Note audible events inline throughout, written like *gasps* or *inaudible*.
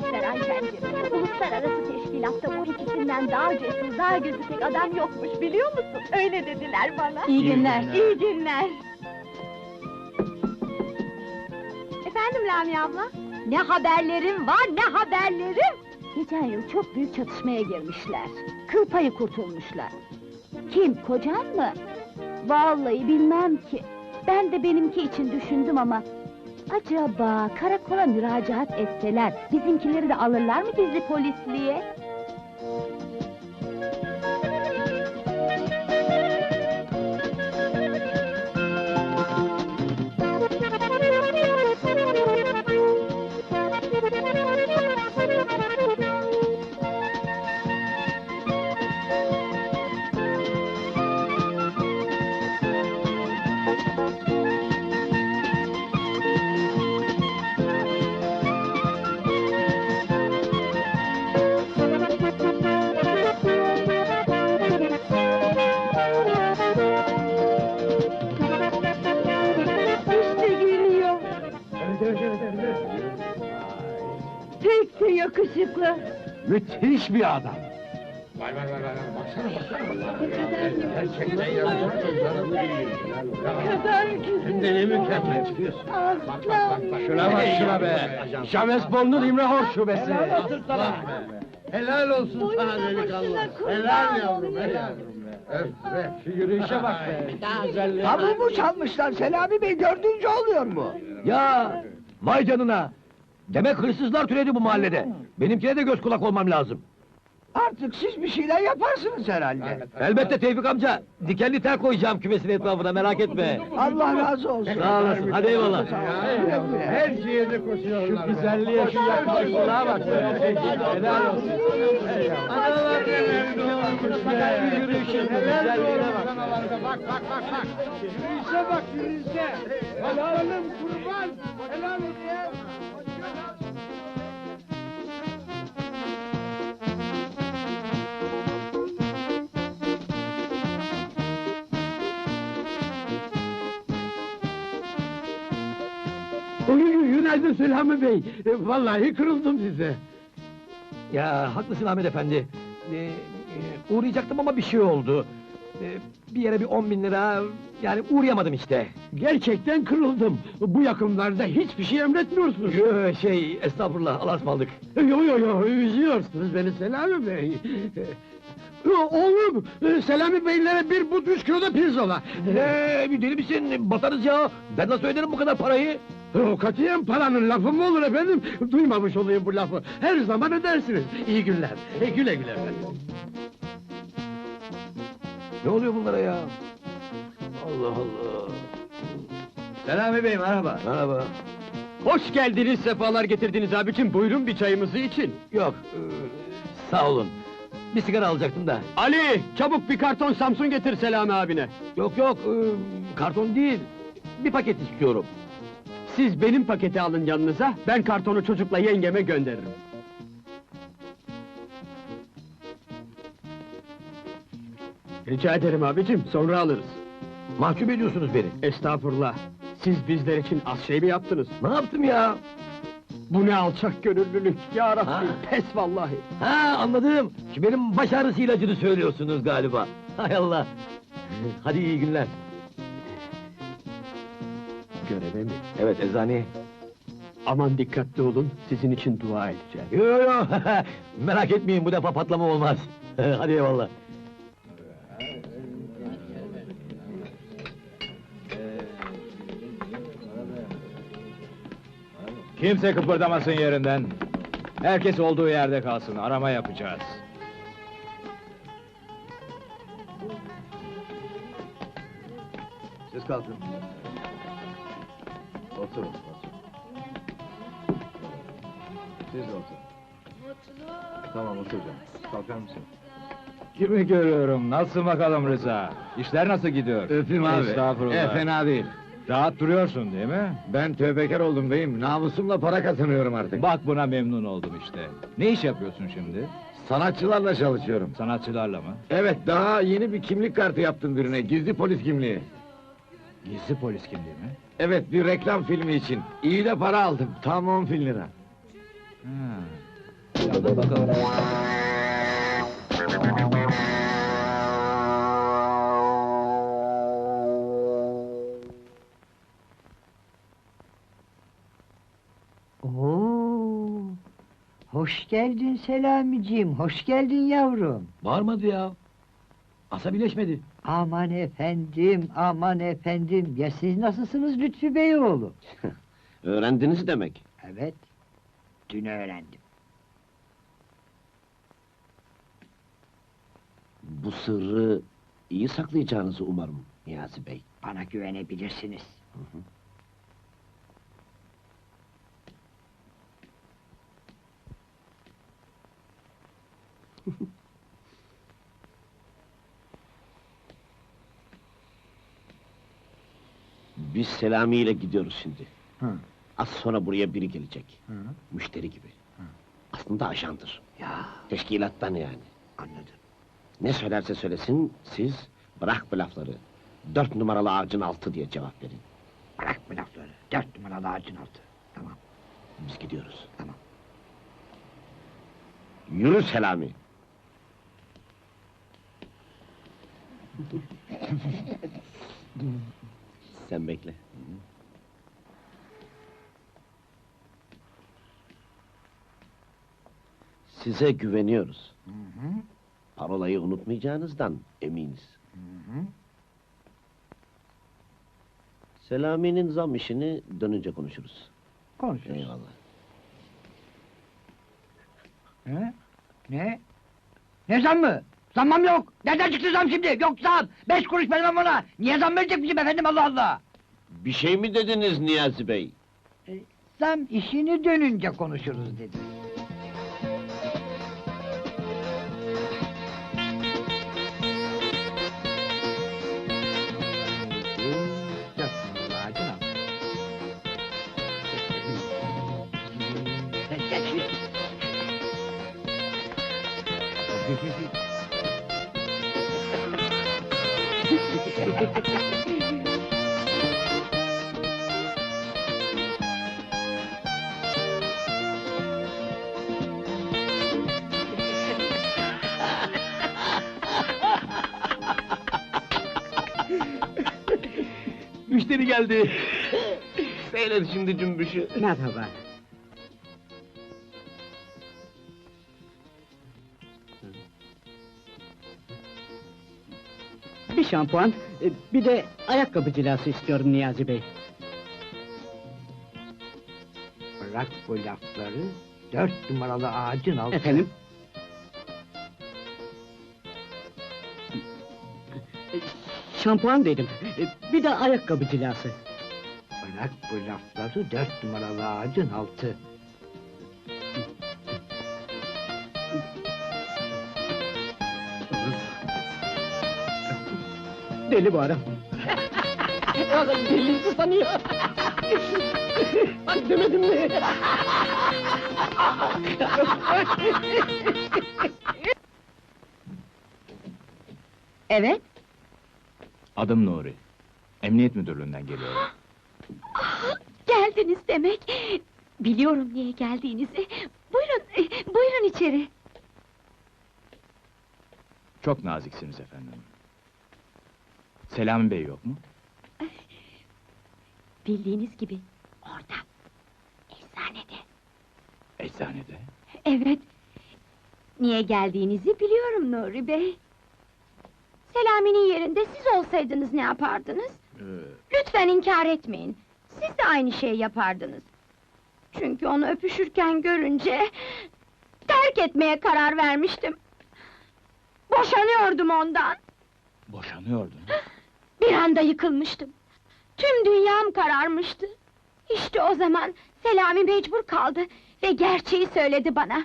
Serancemciğim, uluslararası teşkilatta bu ikisinden daha cesur, daha gözü tek adam yokmuş biliyor musun? Öyle dediler bana. İyi günler. İyi günler. Efendim Lamia abla? Ne haberlerim var, ne haberlerim? Geçen yıl çok büyük çatışmaya girmişler. Kıl payı kurtulmuşlar. Kim, kocan mı? Vallahi bilmem ki. Ben de benimki için düşündüm ama... Acaba karakola müracaat etseler, bizimkileri de alırlar mı gizli polisliğe? Müthiş bir adam. Vay vay vay vay baksana baksana. Gerçekten yazık Ne kadar güzel. Hem de ne mükemmel çıkıyorsun. Bak bak bak bak. Şuna bak şuna be. Jamesbon'un İmrahor şubesi. Aslan be. Helal olsun sana delikanlı. Helal yavrum helal. Öf be. Şu yürüyüşe bak be. Tabu mu çalmışlar Selami Bey dördüncü oluyor mu? Ya vay canına. Demek hırsızlar türedi bu mahallede. Benimkine de göz kulak olmam lazım. Artık siz bir şeyler yaparsınız herhalde. Elbette Tevfik amca. Dikenli tel koyacağım kümesin etrafına merak etme. Allah razı olsun. Sağ olasın. Hadi eyvallah. Her şeye de koşuyorlar. Şu güzelliğe şu yakışıklılığa bak. Helal olsun. Analar yürüyüşün Helal güzelliğine olsun bak. Bak bak bak bak. Yürüyüşe bak yürüyüşe. Helalım kurban. Helal olsun. Günaydın Selami Bey. Vallahi kırıldım size. Ya haklısın Ahmet Efendi. Ee, e, uğrayacaktım ama bir şey oldu. Ee, bir yere bir on bin lira... Yani uğrayamadım işte. Gerçekten kırıldım. Bu yakınlarda hiçbir şey emretmiyorsunuz. Yo, şey, estağfurullah, Allah'a ısmarladık. Yo yo yo, üzüyorsunuz beni Selami Bey. Yo, Oğlum, Selami Beylere bir but üç kilo da pirzola. Ne, bir deli misin? Batarız ya! Ben nasıl öderim bu kadar parayı? O katiyen paranın lafı mı olur efendim? Duymamış olayım bu lafı. Her zaman ödersiniz. İyi günler. E, güle güle efendim. Ne oluyor bunlara ya? Allah Allah! Selami Bey merhaba. Merhaba. Hoş geldiniz, sefalar getirdiniz abicim. Buyurun bir çayımızı için. Yok, e, sağ olun. Bir sigara alacaktım da. Ali, çabuk bir karton Samsun getir Selami abine. Yok yok, e, karton değil. Bir paket istiyorum. Siz benim paketi alın yanınıza, ben kartonu çocukla yengeme gönderirim. Rica ederim abicim, sonra alırız. Mahcup ediyorsunuz beni. Estağfurullah, siz bizler için az şey mi yaptınız? Ne yaptım ya? Bu ne alçak gönüllülük, ya Rabbi, Ha. pes vallahi! Ha anladım. Şu benim baş ağrısı ilacını söylüyorsunuz galiba. Hay Allah. Hadi iyi günler. Göreve mi? Evet eczane. Aman dikkatli olun, sizin için dua edeceğim. Yo yo yo. *laughs* Merak etmeyin bu defa patlama olmaz. *laughs* Hadi eyvallah. Kimse kıpırdamasın yerinden. Herkes olduğu yerde kalsın, arama yapacağız. Siz kalkın. Oturun, oturun. Siz de oturun. Tamam oturacağım. Kalkar mısın? Kimi görüyorum, nasılsın bakalım Rıza? İşler nasıl gidiyor? Öpeyim abi. Estağfurullah. E, fena değil. Rahat duruyorsun değil mi? Ben tövbekar oldum beyim. Namusumla para kazanıyorum artık. Bak buna memnun oldum işte. Ne iş yapıyorsun şimdi? Sanatçılarla çalışıyorum. Sanatçılarla mı? Evet, daha yeni bir kimlik kartı yaptım birine. Gizli polis kimliği. Gizli polis kimliği mi? Evet, bir reklam filmi için. İyi de para aldım. Tam on bin lira. Ha, bakalım. Oo, hoş geldin Selamiciğim, hoş geldin yavrum. Bağırmadı ya. Asabileşmedi. Aman efendim, aman efendim. Ya siz nasılsınız Lütfü Beyoğlu? *laughs* Öğrendiniz demek. Evet, dün öğrendim. Bu sırrı iyi saklayacağınızı umarım Niyazi Bey. Bana güvenebilirsiniz. *laughs* Biz Selami ile gidiyoruz şimdi. Hı. Az sonra buraya biri gelecek. Hı. Müşteri gibi. Aslında ajandır. Ya, Teşkilattan yani. anladım. Ne söylerse söylesin, siz bırak bu lafları. Dört numaralı ağacın altı diye cevap verin. Bırak bu lafları, dört numaralı ağacın altı. Tamam. Biz gidiyoruz. Tamam. Yürü Selami. *laughs* Sen bekle. Size güveniyoruz. Hı hı, Parolayı unutmayacağınızdan eminiz. hı hı. Selami'nin zam işini dönünce konuşuruz. Konuşuruz. Eyvallah. Ne? Ne? Ne zam mı? Zammam yok. Nereden çıktı zam şimdi? Yok zam. Beş kuruş vermem ona. Niye zam verecek bizim efendim Allah Allah? Bir şey mi dediniz Niyazi Bey? Zam işini dönünce konuşuruz dedi. *laughs* Müşteri geldi. Seyret şimdi cümbüşü. Merhaba. Bir şampuan, e, bir de ayakkabı cilası istiyorum Niyazi Bey. Bırak bu lafları. Dört numaralı ağacın altı. Efendim? E, Şampuan dedim, e, bir de ayakkabı cilası. Bırak bu lafları. Dört numaralı ağacın altı. Deli bu adam. *laughs* Deli sanıyor. Bak demedim mi? *laughs* Evet. Adım Nuri. Emniyet müdürlüğünden geliyorum. *gasps* Geldiniz demek. Biliyorum niye geldiğinizi. Buyurun, e, buyurun içeri. Çok naziksiniz efendim. Selami Bey yok mu? *laughs* Bildiğiniz gibi orada. Eczanede. Eczanede. Evet. Niye geldiğinizi biliyorum Nuri Bey. Selami'nin yerinde siz olsaydınız ne yapardınız? Ee, Lütfen inkar etmeyin. Siz de aynı şeyi yapardınız. Çünkü onu öpüşürken görünce... ...terk etmeye karar vermiştim. Boşanıyordum ondan. boşanıyordun. *laughs* Bir anda yıkılmıştım. Tüm dünyam kararmıştı. İşte o zaman Selami mecbur kaldı ve gerçeği söyledi bana.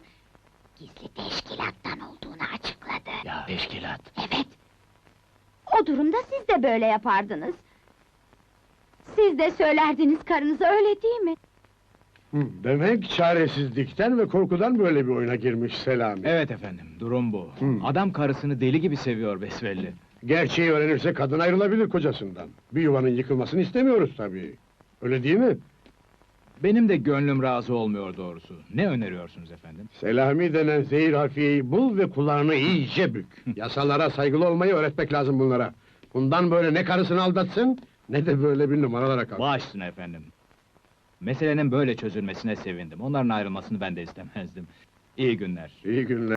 Gizli teşkilattan olduğunu açıkladı. Ya teşkilat. Evet. O durumda siz de böyle yapardınız. Siz de söylerdiniz karınıza öyle değil mi? Demek çaresizlikten ve korkudan böyle bir oyuna girmiş Selami. Evet efendim, durum bu. Hı. Adam karısını deli gibi seviyor besbelli. Gerçeği öğrenirse kadın ayrılabilir kocasından. Bir yuvanın yıkılmasını istemiyoruz tabii. Öyle değil mi? Benim de gönlüm razı olmuyor doğrusu. Ne öneriyorsunuz efendim? Selami denen zehir harfiyeyi bul ve kulağını iyice bük. *laughs* Yasalara saygılı olmayı öğretmek lazım bunlara. Bundan böyle ne karısını aldatsın, ne de böyle bir numaralara kalksın. Üstüne efendim. Meselenin böyle çözülmesine sevindim. Onların ayrılmasını ben de istemezdim. İyi günler. İyi günler.